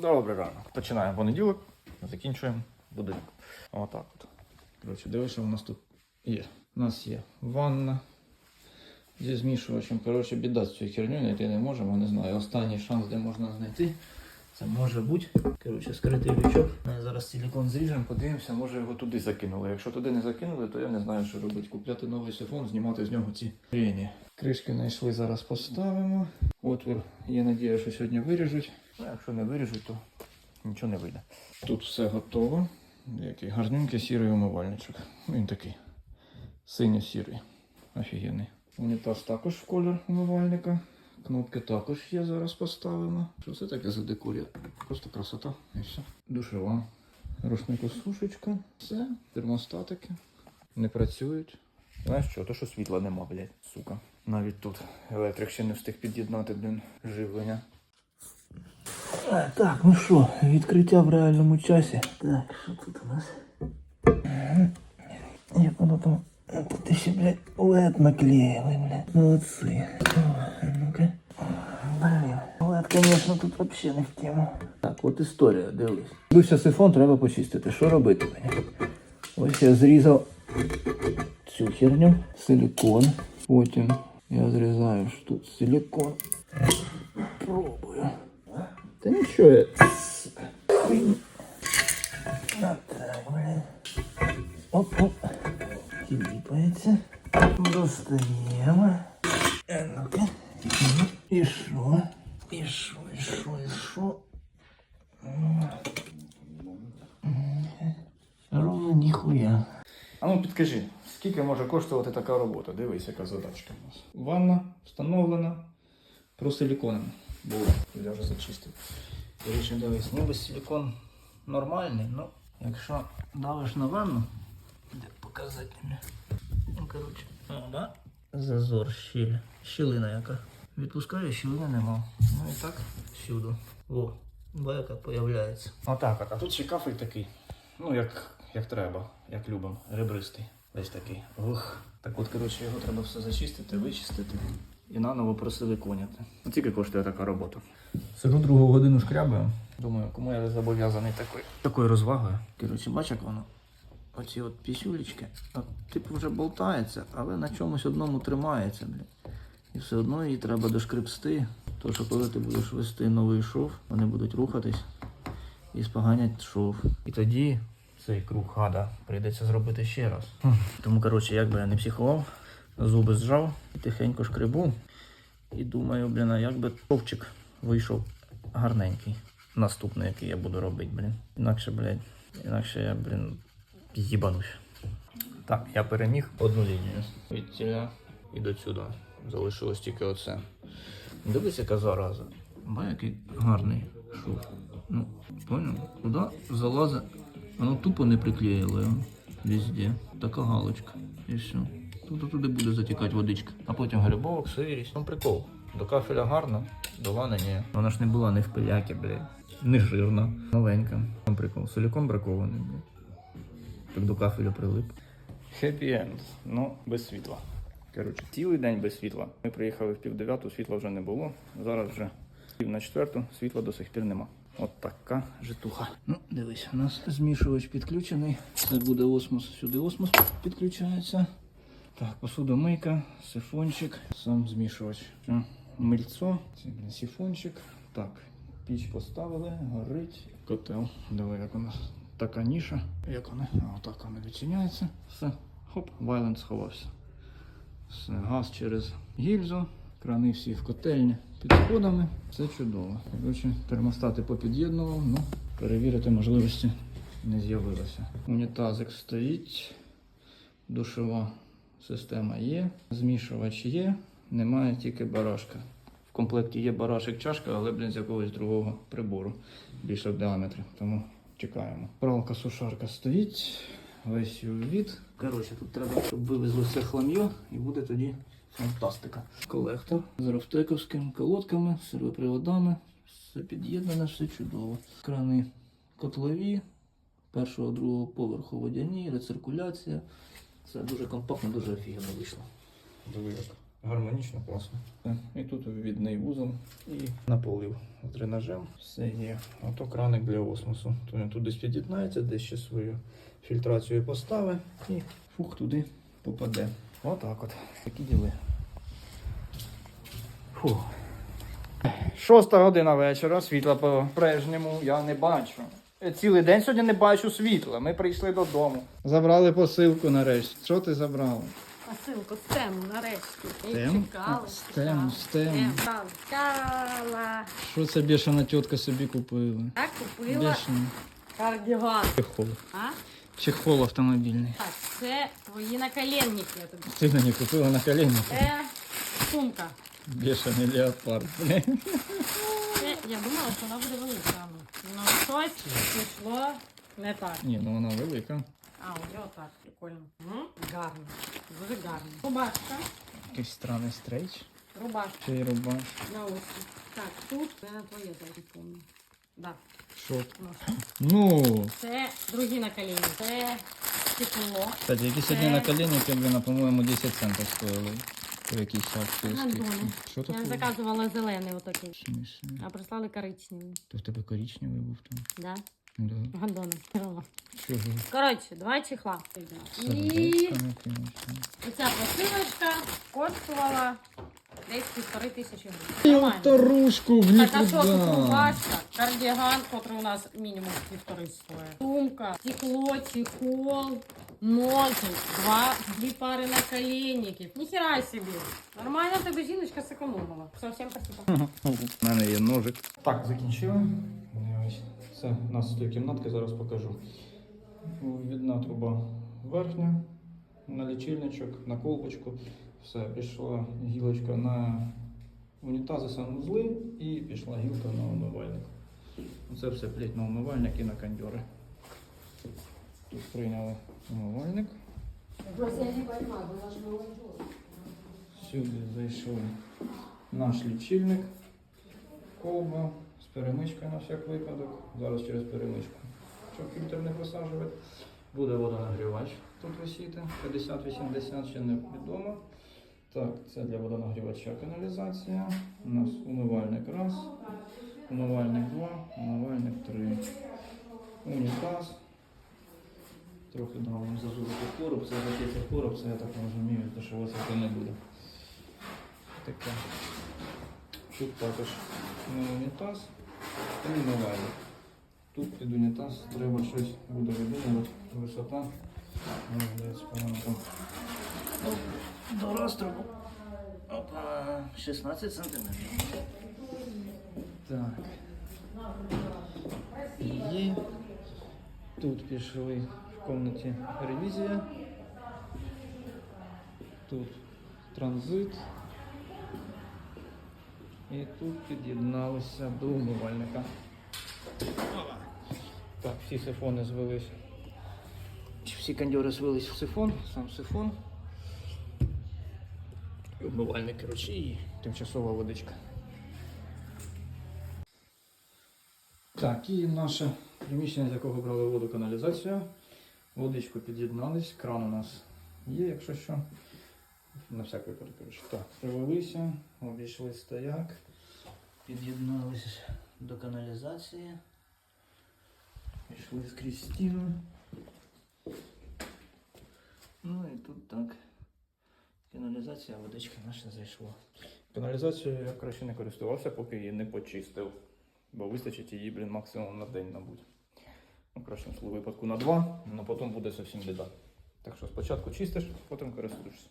Добре рано. Починаємо понеділок, закінчуємо будинок. Отак от. Коротше, дивись, що у нас тут є. У нас є ванна зі змішувачем. Коротше, біда з цією херню знайти не можемо, не знаю. Останній шанс, де можна знайти. Це може бути. Коротше, скритий лючок. Ми зараз силікон зріжемо, подивимося, може його туди закинули. Якщо туди не закинули, то я не знаю, що робити. Купляти новий сифон, знімати з нього ці хрені. Кришки знайшли, зараз поставимо. Отвір, є надія, що сьогодні виріжуть. А якщо не виріжуть, то нічого не вийде. Тут все готово. Який гарненький сірий умивальничок. Він такий синьо-сірий. Офігенний. Унітаз також в колір умивальника. Кнопки також є, зараз поставимо. Що це таке за декорія? Просто красота і все. Душова. Рушникосушечка. Все, термостатики. Не працюють. Знаєш що, то що світла нема, блядь, сука. Навіть тут електрик ще не встиг під'єднати, блін, живлення. А, так, ну що, відкриття в реальному часі. Так, що тут у нас? Як воно там? А, Тут ще, блядь, лед наклеїли, блядь. Молодці. Ну-ка. Блін, лед, звісно, тут взагалі не в тему. Так, от історія, дивись. Бився сифон, треба почистити. Що робити мені? Ось я зрізав цю херню, силікон. Потім я зрізаю тут силікон. Пробую. Та нічого я. А так, блин. Оп, оп. Тіліпається. Достаємо. Е, ну-ка. І що? І що, і що, і що? М. Ровно ніхуя. А ну підкажи, скільки може коштувати така робота? Дивись, яка задачка у нас. Ванна встановлена просиліконена. Була, я вже зачистив. Коротше, дивись, ніби силікон нормальний, ну якщо давиш на ванну, де показати мені. Ну, коротше, да? Зазор, щіль. Щілина яка. Відпускаю, щілини нема. Ну і так всюди. О, байка появляється. Отак от. А тут ще кафель такий. Ну, як, як треба, як любимо, ребристий. Десь такий. Ух. Так от, коротше, його треба все зачистити, вичистити і наново просиликоняти. Ну, тільки коштує така робота. Сижу другу годину шкрябаю. Думаю, кому я зобов'язаний такою, такою розвагою. Коротше, бач, як воно. Оці от пісюлечки, типу вже болтається, але на чомусь одному тримається, блін. І все одно її треба дошкребсти. То що коли ти будеш вести новий шов, вони будуть рухатись і споганять шов. І тоді цей круг хада прийдеться зробити ще раз. Тому, коротше, як би я не психував, зуби зжав тихенько шкребу. І думаю, блін, а як би шовчик вийшов гарненький. Наступний, який я буду робити, блін. Інакше, блядь, інакше я, блін, їбанусь. Так, я переміг одну лінію. Від тіля і до сюди. Залишилось тільки оце. Дивись, яка зараза. Ба, який гарний шов. Ну, понял? Куди залазить? Воно тупо не приклеїло його. Везде. Така галочка. І все. Тут туди буде затікати водичка. А потім грибок, сирість. Там прикол. До кафеля гарно, до вани ні. Вона ж не була не в пиляки, блядь. Не жирна. Новенька. Там прикол. Силікон бракований, блядь. Так до кафеля прилип. Хеппі енд. Ну, без світла. Коротше, цілий день без світла. Ми приїхали в пів дев'яту, світла вже не було. Зараз вже пів на четверту, світла до сих пір нема. От така житуха. Ну, дивись, у нас змішувач підключений. Це буде осмос, сюди осмос підключається. Так, посудомийка, сифончик, сам змішувач. Мильцо, сифончик. Так, піч поставили, горить. Котел. Давай, як у нас така ніша. Як вона? Отак вона відчиняється. Все. Хоп, вайлент сховався. Все, газ через гільзу, крани всі в котельні під сходами. Все чудово. Коротше, термостати попід'єднував, ну, перевірити можливості не з'явилося. Унітазик стоїть, душова система є, змішувач є, немає тільки барашка. В комплекті є барашек чашка, але блін, з якогось другого прибору більше в. Тому чекаємо. Пралка сушарка стоїть, весь від. Коротше, тут треба, щоб вивезли все хлам'йо і буде тоді фантастика. Колектор з рафтековськими колодками, сервоприводами. Все під'єднане, все чудово. Крани котлові, першого, другого поверху водяні, рециркуляція. Це дуже компактно, дуже офігенно вийшло. Диви як гармонічно, класно. І тут відний вузол і наполив з дренажем. Все є. Ото краник для осмосу. То він тут десь під'єднається, десь ще свою фільтрацію поставить і фух туди попаде. Отак от. Такі діли. Фух. Шоста година вечора, світла по прежньому я не бачу. Я Цілий день сьогодні не бачу світла. Ми прийшли додому. Забрали посилку нарешті. Що ти забрала? Посилку стему нарешті. Стем? І чекали. Стем, стем. Стем. Чекала. Що це бішана тітка собі купила? Так, купила Бішана. кардіган. Чехол. А? Чехол автомобільний. Так, це твої наколенники. Я тобі. Ти мені купила на. Це сумка. Бішаний леопард. блін. Це, я думала, що вона буде велика. Ну, щось пішло не так. Ні, ну вона велика. А, у нього так, прикольно. М? Гарно. Дуже гарно. Рубашка. Якийсь странний стрейч. Рубашка Чи й рубаш. на осі. Так, тут це не твоє, не помню. Да. Що? ну. Ну. Це другі накоління. Це стекло. Кстати, якісь одні на коліні, блін, по-моєму, 10 центів стоїли. Якійсь акції. Гандони. Що Я таке? заказувала зелений отакий. Смішно. А прислали коричневий. То в тебе коричневий був там. Да? Да. Гандони. Чого? Коротше, два чехла. І Сердечками, конечно. оця посилочка коштувала десь півтори тисячі гривень. Нормально. Вторушку в Так, а що тут рубашка, кардіган, котрий у нас мінімум півтори стоїть. Сумка, стекло, чехол, ноги, два, дві пари наколенників. Ніхера собі. Нормально тобі жіночка зекономила. Совсем спасибо. У мене є ножик. Так, закінчили. Ось Це у нас з тої кімнатки, зараз покажу. Відна труба верхня, на лічильничок, на колбочку. Все, пішла гілочка на унітази санузли і пішла гілка на умивальник. Це все плеть на умивальник і на кондьори. Тут прийняли умивальник. Сюди зайшов наш лічильник, колба з перемичкою на всяк випадок. Зараз через перемичку, щоб фільтр не просаджувати. Буде водонагрівач тут висіти. 50-80 ще не відомо. Так, це для водонагрівача каналізація. У нас умивальник раз, умивальник два, умивальник три. Унітаз. Трохи дав вам зазубити короб, це закриється короб, це я так розумію, то що висоти не буде. Таке. Тут також унітаз і умивальник. Тут під унітаз треба щось буде видумувати. Висота. Ну, здається, по-моєму, до розстрілу. Опа, 16 сантиметрів. Так. Є. Тут пішли в кімнаті ревізія. Тут транзит. І тут під'єдналися до умивальника. Так, всі сифони звелись. Всі кондьори звелись в сифон, сам сифон. І Умивальник, коротше, і тимчасова водичка. Так, і наше приміщення, з якого брали воду каналізацію. Водичку під'єднались, кран у нас є, якщо що. На всяк випадок, коротше. Так, привелися, обійшли стояк, під'єднались до каналізації. Пішли скрізь стіну. Ну і тут так. Каналізація, водичка наша зайшла. Каналізацією я краще не користувався, поки її не почистив. Бо вистачить її, блін, максимум на день, мабуть. Ну, в кращому випадку на два, але потім буде зовсім біда. Так що спочатку чистиш, потім користуєшся.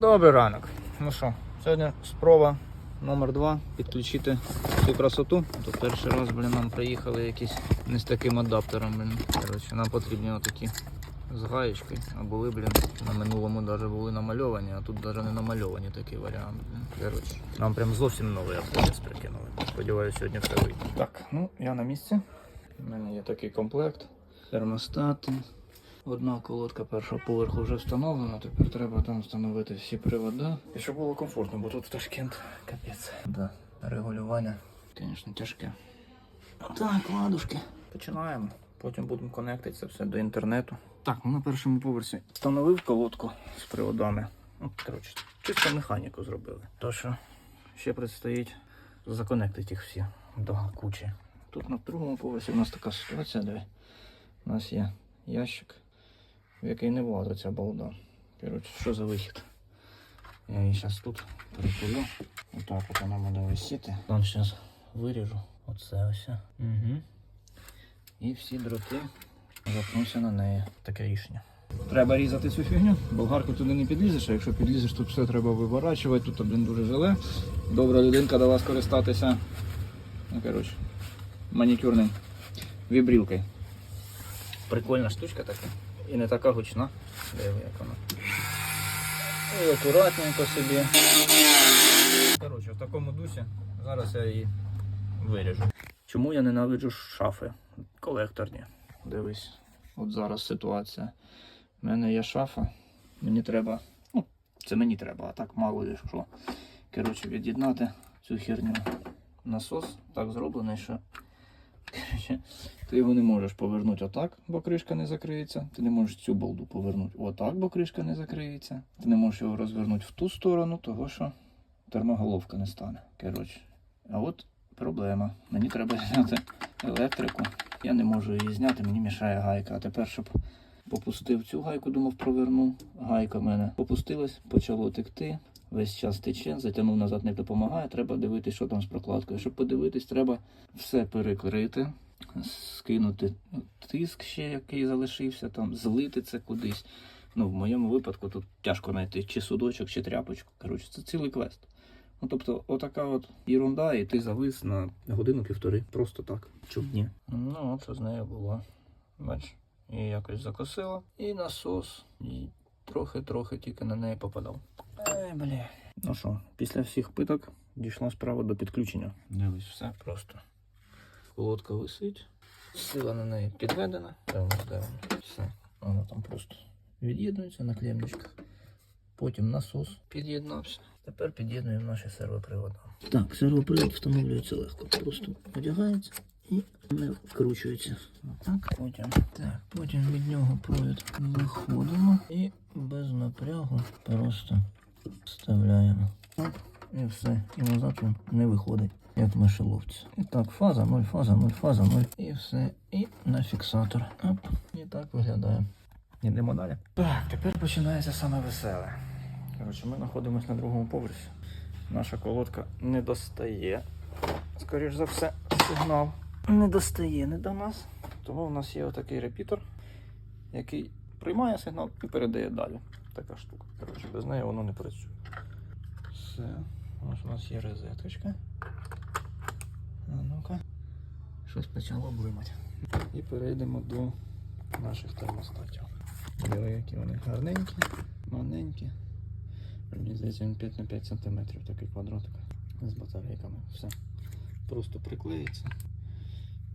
Добрий ранок. Ну що, сьогодні спроба номер два підключити цю красоту. То перший раз, блін, нам приїхали якісь не з таким адаптером, блін. Коротше, нам потрібні отакі з гаєчкою. А були, блін, на минулому навіть були намальовані, а тут навіть не намальовані такий варіант. Блін. Коротше, нам прям зовсім новий автобус прикинули. Сподіваюся, сьогодні все вийде. Так, ну я на місці. У мене є такий комплект. Термостати. Одна колодка першого поверху вже встановлена, тепер треба там встановити всі привода. І щоб було комфортно, бо тут в Ташкент капець. Да, регулювання, звісно, тяжке. Так, ладушки. Починаємо. Потім будемо конектити це все до інтернету. Так, ну на першому поверсі встановив колодку з приводами. Ну, коротше, Чисто механіку зробили. То що ще предстоїть законектити їх всі до кучі. Тут на другому поверсі у нас така ситуація, де у нас є ящик, в який не влазить ця балда. Коротше, що за вихід? Я її зараз тут притулю. Отак от вона буде висіти. Там зараз виріжу. Оце ось. Угу. І всі дроти запнуться на неї. Таке рішення. Треба різати цю фігню. Болгарку туди не підлізеш, а якщо підлізеш, тут все треба виворачувати, тут блін дуже жиле. Добра людинка дала скористатися. Ну, коротше, манікюрним вібрілкою. Прикольна штучка така. І не така гучна. Диви, як вона. І акуратненько собі. Коротше, в такому дусі зараз я її виріжу. Чому я ненавиджу шафи? Колекторні. Дивись, от зараз ситуація. У мене є шафа, мені треба. Ну, це мені треба, а так мало ли що. Коротше, від'єднати цю херню. Насос так зроблений, що коротше, ти його не можеш повернути отак, бо кришка не закриється. Ти не можеш цю болду повернути отак, бо кришка не закриється. Ти не можеш його розвернути в ту сторону, того що термоголовка не стане. Коротше. А от проблема. Мені треба зняти електрику. Я не можу її зняти, мені мішає гайка. А тепер, щоб попустив цю гайку, думав, проверну. Гайка в мене попустилась, почало текти. Весь час тече, затягнув назад не допомагає. Треба дивитися, що там з прокладкою. Щоб подивитись, треба все перекрити, скинути тиск ще, який залишився, там, злити це кудись. Ну, в моєму випадку тут тяжко знайти чи судочок, чи тряпочку. Коротше, це цілий квест. Ну, тобто, отака от ерунда, і ти завис на годину-півтори. Просто так. Чому ні? Ну, от з нею було. Бач, її якось закосило. І насос. І трохи-трохи тільки на неї попадав. Ай, бля. Ну що, після всіх питок дійшла справа до підключення. Дивись, все просто. Колодка висить. Сила на неї підведена. Все. Вона там просто від'єднується на клемничках. Потім насос під'єднався. Тепер під'єднуємо наші сервоприводи. Так, сервопривод встановлюється легко. Просто одягається і не вкручується. Так, потім. Так, потім від нього провід виходимо і без напрягу просто вставляємо. Оп, і все. І назад він не виходить, як мишеловці. І так, фаза 0, фаза 0, фаза 0. І все. І на фіксатор. Оп, і так виглядає. Йдемо далі. Так, тепер починається саме веселе. Коротше, ми знаходимося на другому поверсі. Наша колодка не достає. Скоріш за все, сигнал не достає не до нас. Тому в нас є отакий репітер, який приймає сигнал і передає далі. Така штука. Коротше, без неї воно не працює. Все. Ось у нас є розеточка. А ну-ка. Щось почало блимати. І перейдемо до наших термостатів. Диви, які вони гарненькі, маленькі. Мені здається, він 5 на 5 см такий квадратик з батарейками. Все. Просто приклеїться.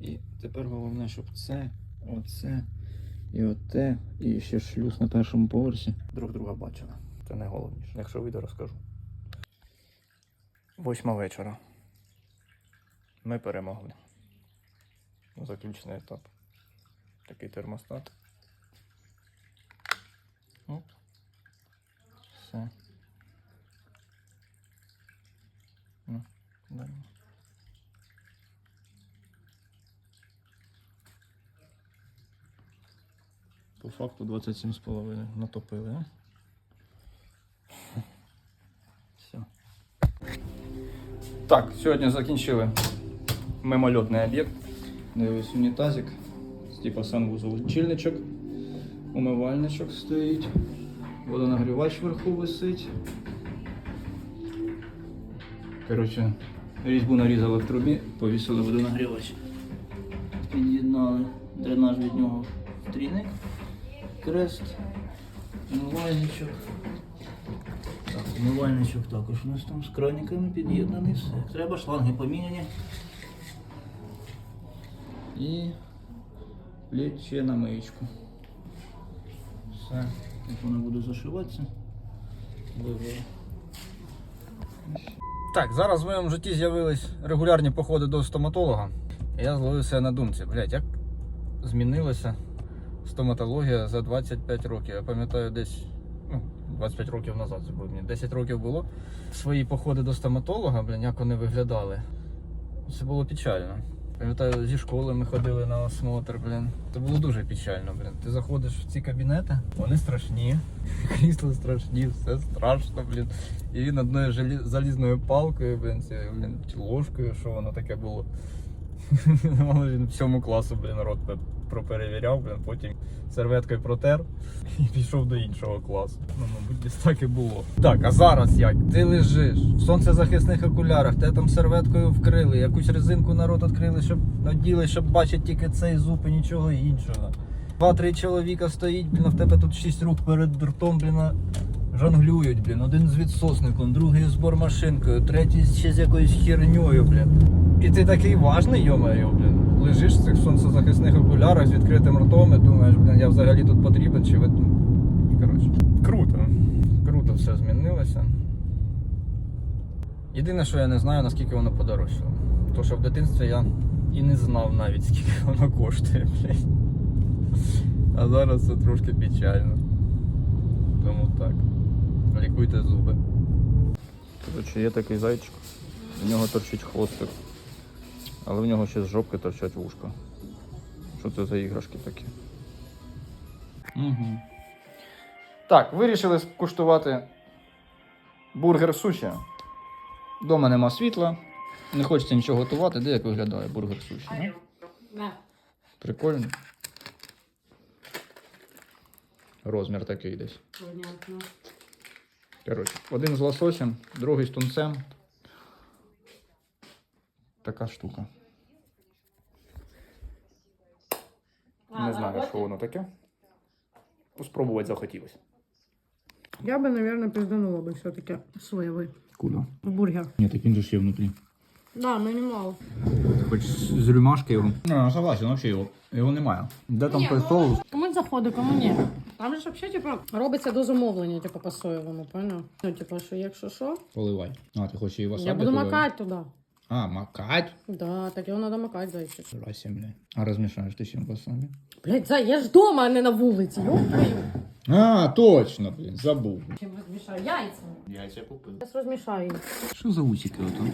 І тепер головне, щоб це, оце і оте, і ще шлюз на першому поверсі друг друга бачили. Це найголовніше. Якщо вийде, розкажу. Восьма вечора. Ми перемогли. Заключний етап. Такий термостат. Оп. Все. Ну, далі. По факту 27,5 натопили. Все. Так, сьогодні закінчили мимольотний об'єкт. Дивись, унітазик. Типа санвузол чільничок. Умивальничок стоїть. Водонагрівач вверху висить. Коротше, різьбу нарізали в трубі, повісили водонагрівач. Під'єднали дренаж від нього в трійник. Крест, умивальничок. Так, умивальничок також у нас там з краниками під'єднаний. Все. Треба, шланги поміняні. І плече на маєчку. Все. Як воно буде зашиватися. Вивели. Так, зараз в моєму житті з'явились регулярні походи до стоматолога. Я зловився на думці, блядь, як змінилася стоматологія за 25 років. Я пам'ятаю, десь ну, 25 років назад це було. Мені 10 років було. Свої походи до стоматолога, блін, як вони виглядали. Це було печально. Пам'ятаю, зі школи ми ходили на осмотр, блін. Це було дуже печально, блін. Ти заходиш в ці кабінети, вони страшні, крісла страшні, все страшно, блін. І він одною залізною палкою, блін, цією, блін, ложкою, що воно таке було. Він в класу, блін, рот проперевіряв, блін, потім серветкою протер і пішов до іншого класу. Ну, мабуть, десь так і було. Так, а зараз як? Ти лежиш в сонцезахисних окулярах, те там серветкою вкрили, якусь резинку на рот відкрили, щоб наділи, щоб бачити тільки цей зуб і нічого іншого. Два-три чоловіка стоїть, блін, а в тебе тут шість рук перед ртом, блін, жонглюють, блін. Один з відсосником, другий з бормашинкою, третій ще з якоюсь херньою, блін. І ти такий важний, йомаю, блін. Лежиш в цих сонцезахисних окулярах з відкритим ртом і думаєш, блін, я взагалі тут потрібен чи ви. Коротше. Круто. Круто все змінилося. Єдине, що я не знаю, наскільки воно подорожчало. То що в дитинстві я і не знав навіть, скільки воно коштує, блядь. А зараз це трошки печально. Тому так. Лікуйте зуби. Коротше, є такий зайчик. В нього торчить хвостик. Але в нього ще з жопки торчать вушка. Що це за іграшки такі? Угу. Так, вирішили скуштувати бургер суші. Дома нема світла, не хочеться нічого готувати. Де як виглядає бургер суші? Прикольно. Розмір такий десь. Понятно. Коротше, один з лососем, другий з тунцем. Така штука. А, Не знаю, напротив? що воно таке. Спробувати захотілося. Я бы, наверное, пизданула бы все-таки соевый Куди? бургер. Ні, так він же ж є внутрі. Да, ну немало. Хоч з рюмашки його. Ну, согласен, взагалі його. Його немає. Де там Ні, той ну, соус? Кому заходить, кому ні. Там же ж взагалі, типу, робиться до замовлення, типу, по соєвому, поняв? Ну, типу, що якщо що, Поливай. А, ти хочеш її васабі? я буду туди? макати туди. А, макать? Да, так його треба макати, зайчик. Здрасте, бля. А розмішаєш ти чим васабі? Блять, зай, я ж дома, а не на вулиці. А, точно, блін, забув. Чим розмішаю? Яйцями. Яйця купив. Зараз розмішаю. Що за усики ото?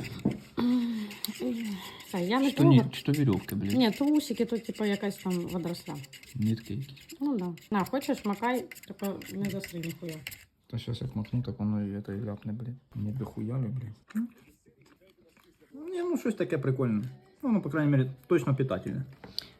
Зай, я не Що, ні, трогаю. що вірьовки, блін? Ні, то усики, то типу якась там водоросля. Нітки якісь. Ну да. На, хочеш, макай, тільки не засри ніхуя. Та щас як макну, так воно і это і ляпне, блін. Не дохуяли, блін. Ні, ну щось таке прикольне. Ну, воно, по крайней мере, точно питательне.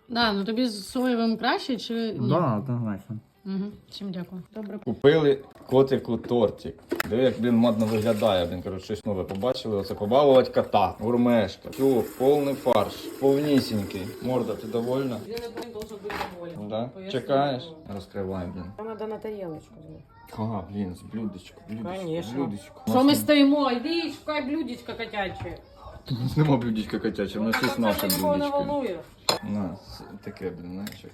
Да, ну тобі з соєвим краще чи ні? Да, однозначно. Угу. Чим дякую. Добре. Купили котику тортик. Диви, як він модно виглядає. Блін, коротше, щось нове побачили. Оце побалувати кота. Гурмешка. Все, повний фарш, повнісінький. Морда, ти довольна? Він не должен бути доволен. Да? Поясню. Чекаєш? Розкривай, блін. Там треба на тарілочку. зробити. А, блін, з блюдечко, блюдечко, Конечно. блюдечко. Що ми стоїмо? Йди, шукай блюдечко котяче. Тут у нас нема блюдечка котяче, у нас є наше нікого не блюдечко. волнує. У нас таке, блін, знаєш, як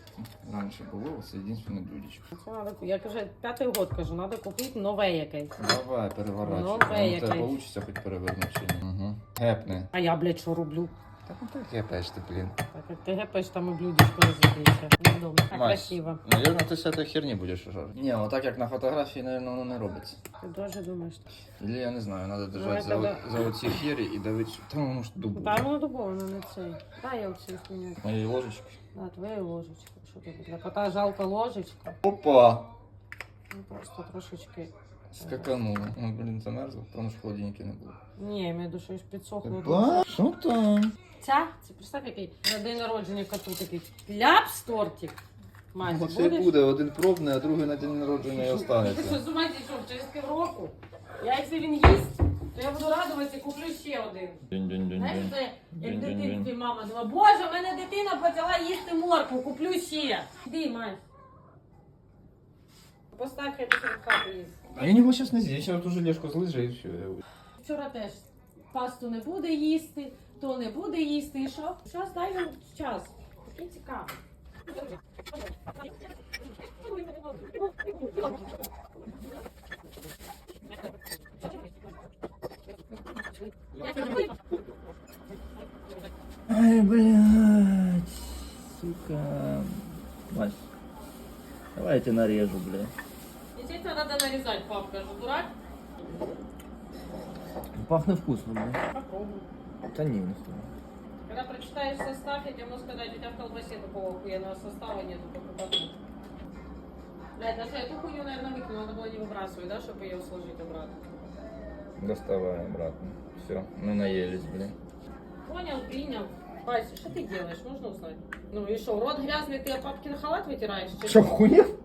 раніше було, це єдине блюдечко. Це надо, я кажу, п'ятий год кажу, треба купити нове якесь. Давай, переворачуй. Ну, Ну, бей, тебе вийде хоч перевернути чи ні. Угу. Гепне. А я, блядь, що роблю? Так ну так гепаєш ти, блін. Так як ти гепаєш, там і блюдечко розіб'ється. Недобре. А Мась, красиво. Наверно, ти з цієї херні будеш жарити. Ні, отак як на фотографії, наверное, воно не робиться. Ти дуже думаєш. так? Или я не знаю, треба Ну, держати за, это о- за оці хері і давити. Та воно ж дубу. Та воно дубовано не цей. Дай я оцю хуйню. Моєї ложечки. Да, твоя ложечка. Що тобі для кота жалко ложечка? Опа! Ну просто трошечки. Скакануло. Ну, блін, замерзло, тому що холодильники не було. Ні, я маю в виду, що ж підсохло. Ба, що там? Ця, це представ, який на день народження коту такий ляпс тортик. Мазі, Оце будеш? буде один пробний, а другий на день народження і Ти що, останеться. з ума зійшов через півроку? Я, якщо він їсть, то я буду радуватися і куплю ще один. Знаєш, це як Дінь-дінь-дінь. дитинці мама думала, боже, в мене дитина почала їсти моркву, куплю ще. Іди, мать. Постав, хай ти в хату їсть. А я його зараз не з'їм, я зараз уже ліжко злижу і все. Вчора теж пасту не буде їсти, то не буде їсти. І що? Зараз дай йому час. Такий цікавий. Ай, блядь, сука. Вась, давай я тебе нарежу, блядь. Естественно, надо нарезать, папка же дурак. Пахне вкусно, блядь. Попробуй. Та ні, ніхуя. Когда прочитаешь состав, я тебе могу сказать, у тебя в колбасе такого охуенного состава нету, только потом. Блядь, даже эту хуйню, наверное, выкину, надо было не выбрасывать, да, чтобы ее сложить обратно. Доставай обратно. Все, мы наелись, блин. Понял, принял. Вася, что ты делаешь, можно узнать? Ну и что, рот грязный, ты о папкин халат вытираешь? Що, хуєв?